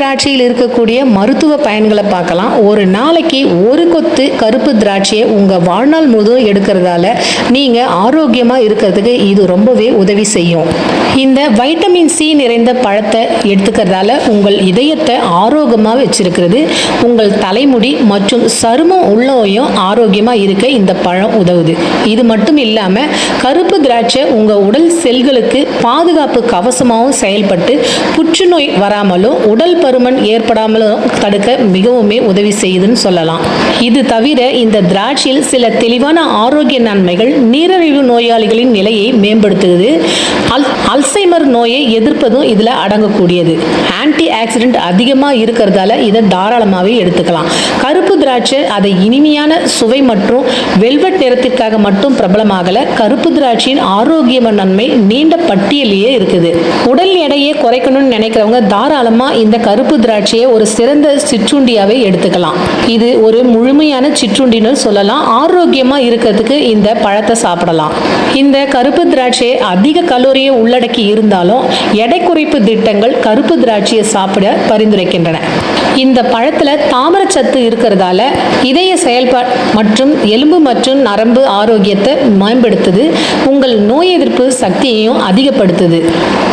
திராட்சையில் இருக்கக்கூடிய மருத்துவ பயன்களை பார்க்கலாம். ஒரு நாளைக்கு ஒரு கொத்து கருப்பு திராட்சையை உங்கள் வாழ்நாள் முழுவதும் எடுக்கிறதால நீங்கள் ஆரோக்கியமாக இருக்கிறதுக்கு இது ரொம்பவே உதவி செய்யும். இந்த வைட்டமின் சி நிறைந்த பழத்தை எடுத்துக்கிறதால உங்கள் இதயத்தை ஆரோக்கியமாக வச்சிருக்கிறது. உங்கள் தலைமுடி மற்றும் சருமம் உள்ளவையும் ஆரோக்கியமாக இருக்க இந்த பழம் உதவுது. இது மட்டும் இல்லாமல் கருப்பு திராட்சை உங்கள் உடல் செல்களுக்கு பாதுகாப்பு கவசமாகவும் செயல்பட்டு புற்றுநோய் வராமலும் உடல் பருமன் ஏற்படாமலும் தடுக்க மிகவுமே உதவி செய்யுதுன்னு சொல்லலாம். இது தவிர இந்த திராட்சையில் சில தெளிவான ஆரோக்கிய நன்மைகள் நீரிழிவு நோயாளிகளின் நிலையை மேம்படுத்துகிறது அல் அல்சைமர் நோயை எதிர்ப்பதும் இதில் அடங்கக்கூடியது. ஆன்டி ஆக்சிடென்ட் அதிகமாக இருக்கிறதால இதை தாராளமாகவே எடுத்துக்கலாம். கருப்பு திராட்சை அதை இனிமையான சுவை மற்றும் வெல்வெட் நிறத்திற்காக மட்டும் பிரபலமாகல. கருப்பு திராட்சையின் ஆரோக்கிய நன்மை நீண்ட பட்டியலையே இருக்குது. உடல் எடையை குறைக்கணும்னு நினைக்கிறவங்க தாராளமாக இந்த கருப்பு திராட்சையை ஒரு சிறந்த சிற்றுண்டியாகவே எடுத்துக்கலாம். இது ஒரு முழுமையான சிற்றுண்டின்னு சொல்லலாம். ஆரோக்கியமாக இருக்கிறதுக்கு இந்த பழத்தை சாப்பிடலாம். இந்த கருப்பு திராட்சை அதிக கலோரியை உள்ளடக்கி இருந்தாலும் எடை குறைப்பு திட்டங்கள் கருப்பு திராட்சையை சாப்பிட பரிந்துரைக்கின்றன. இந்த பழத்தில் தாமரச்சத்து இருக்கிறதால இதய செயல்பாடு மற்றும் எலும்பு மற்றும் நரம்பு ஆரோக்கியத்தை மேம்படுத்துது. உங்கள் நோய் எதிர்ப்பு சக்தியையும் அதிகப்படுத்துது.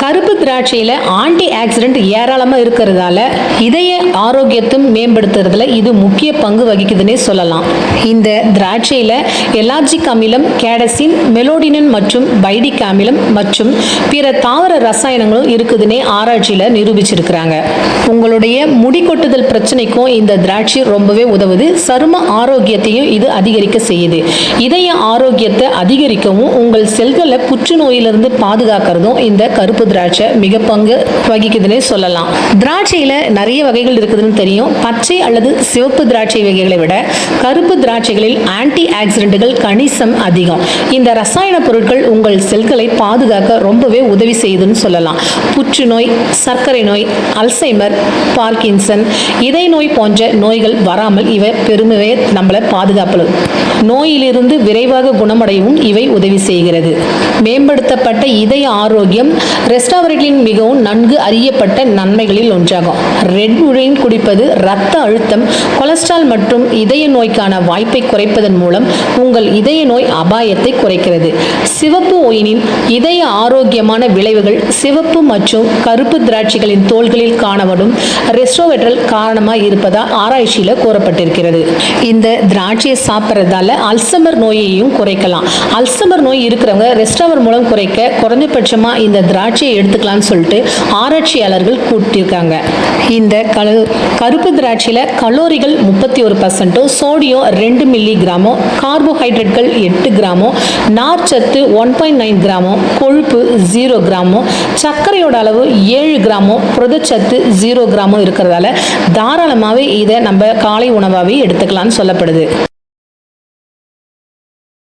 கருப்பு திராட்சையில் ஆன்டி ஆக்சிடென்ட் ஏராளமாக இருக்கிறதால இதய ஆரோக்கியத்தையும் மேம்படுத்துறதுல இது முக்கிய பங்கு வகிக்குதுன்னே சொல்லலாம். இந்த திராட்சையில் எலாஜிக் அமிலம் கேடசின் மெலோடினன் மற்றும் பைடிக் அமிலம் மற்றும் பிற தாவர ரசாயனங்களும் இருக்குதுன்னே ஆராய்ச்சியில் நிரூபிச்சிருக்கிறாங்க. உங்களுடைய முடி கொட்டுதல் பிரச்சனைக்கும் இந்த திராட்சை ரொம்பவே உதவுது. சரும ஆரோக்கியத்தையும் இது அதிகரிக்க செய்யுது. இதய ஆரோக்கியத்தை அதிகரிக்கவும் உங்கள் செல்களை புற்றுநோயிலிருந்து பாதுகாக்கிறதும் இந்த கருப்பு திராட்சை மிக பங்கு வகிக்குதுன்னே சொல்லலாம். திராட்சையில் நிறைய வகைகள் இருக்குதுன்னு தெரியும். பச்சை அல்லது சிவப்பு திராட்சை வகைகளை விட கருப்பு திராட்சைகளில் ஆன்டி ஆக்சிடென்ட்கள் கணிசம் அதிகம். இந்த ரசாயன பொருட்கள் உங்கள் செல்களை பாதுகாக்க ரொம்பவே உதவி செய்யுதுன்னு சொல்லலாம். புற்றுநோய் சர்க்கரை நோய் அல்சைமர் பார்க்கின்சன் இதய நோய் போன்ற நோய்கள் வராமல் இவை பெருமையை நம்மளை பாதுகாப்பது. நோயிலிருந்து விரைவாக குணமடையவும் இவை உதவி செய்கிறது. மேம்படுத்தப்பட்ட இதய ஆரோக்கியம் ரெஸ்டாவரட்டின் மிகவும் நன்கு அறியப்பட்ட நன்மைகளில் ஒன்றாகும். ரெட் உழைன் குடிப்பது இரத்த அழுத்தம் கொலஸ்ட்ரால் மற்றும் இதய நோய்க்கான வாய்ப்பை குறைப்பதன் மூலம் உங்கள் இதய நோய் அபாயத்தை குறைக்கிறது. சிவப்பு ஒயினின் இதய ஆரோக்கியமான விளைவுகள் சிவப்பு மற்றும் கருப்பு திராட்சைகளின் தோள்களில் காணப்படும் ரெஸ்டோவெட்ரல் காரணமாக இருப்பதாக ஆராய்ச்சியில் கூறப்பட்டிருக்கிறது. இந்த திராட்சையை சாப்பிட்றதால அல்சமர் நோயையும் குறைக்கலாம். அல்சமர் நோய் இருக்கிறவங்க ரெஸ்டவர் மூலம் குறைக்க குறைஞ்சபட்சமாக இந்த திராட்சையை எடுத்துக்கலாம்னு சொல்லிட்டு ஆராய்ச்சியாளர்கள் கூட்டியிருக்காங்க. இந்த கலு கருப்பு திராட்சையில் கலோரிகள் முப்பத்தி ஒரு பர்சன்ட்டும் சோடியம் ரெண்டு மில்லி கிராமோ கார்போஹைட்ரேட்கள் எட்டு கிராமோ நார்ச்சத்து ஒன் பாயிண்ட் நைன் கிராமம் கொழுப்பு ஜீரோ கிராமம் சர்க்கரையோட அளவு ஏழு கிராமோ புரதச்சத்து ஜீரோ கிராமும் இருக்கிறதால தாராளமாகவே இதை நம்ம காலை உணவாகவே எடுத்துக்கலாம்னு சொல்லப்படுது.